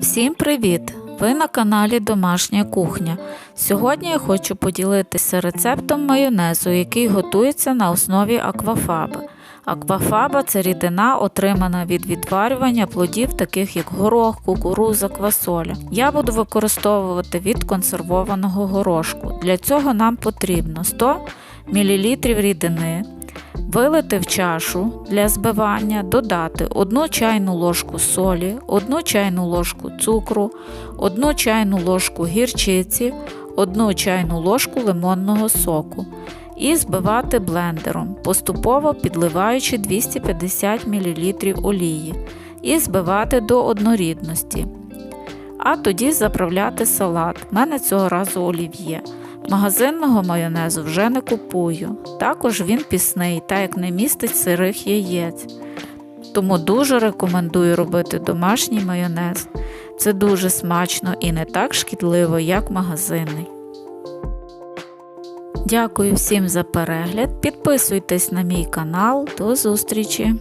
Всім привіт! Ви на каналі Домашня кухня. Сьогодні я хочу поділитися рецептом майонезу, який готується на основі аквафаби. Аквафаба це рідина, отримана від відварювання плодів, таких як горох, кукуруза, квасоля. Я буду використовувати від консервованого горошку. Для цього нам потрібно 100 мл рідини, Вилити в чашу для збивання, додати 1 чайну ложку солі, 1 чайну ложку цукру, 1 чайну ложку гірчиці, 1 чайну ложку лимонного соку і збивати блендером, поступово підливаючи 250 мл олії і збивати до однорідності. А тоді заправляти салат. У мене цього разу олів'є. Магазинного майонезу вже не купую. Також він пісний, так як не містить сирих яєць. Тому дуже рекомендую робити домашній майонез. Це дуже смачно і не так шкідливо, як магазинний. Дякую всім за перегляд. Підписуйтесь на мій канал. До зустрічі!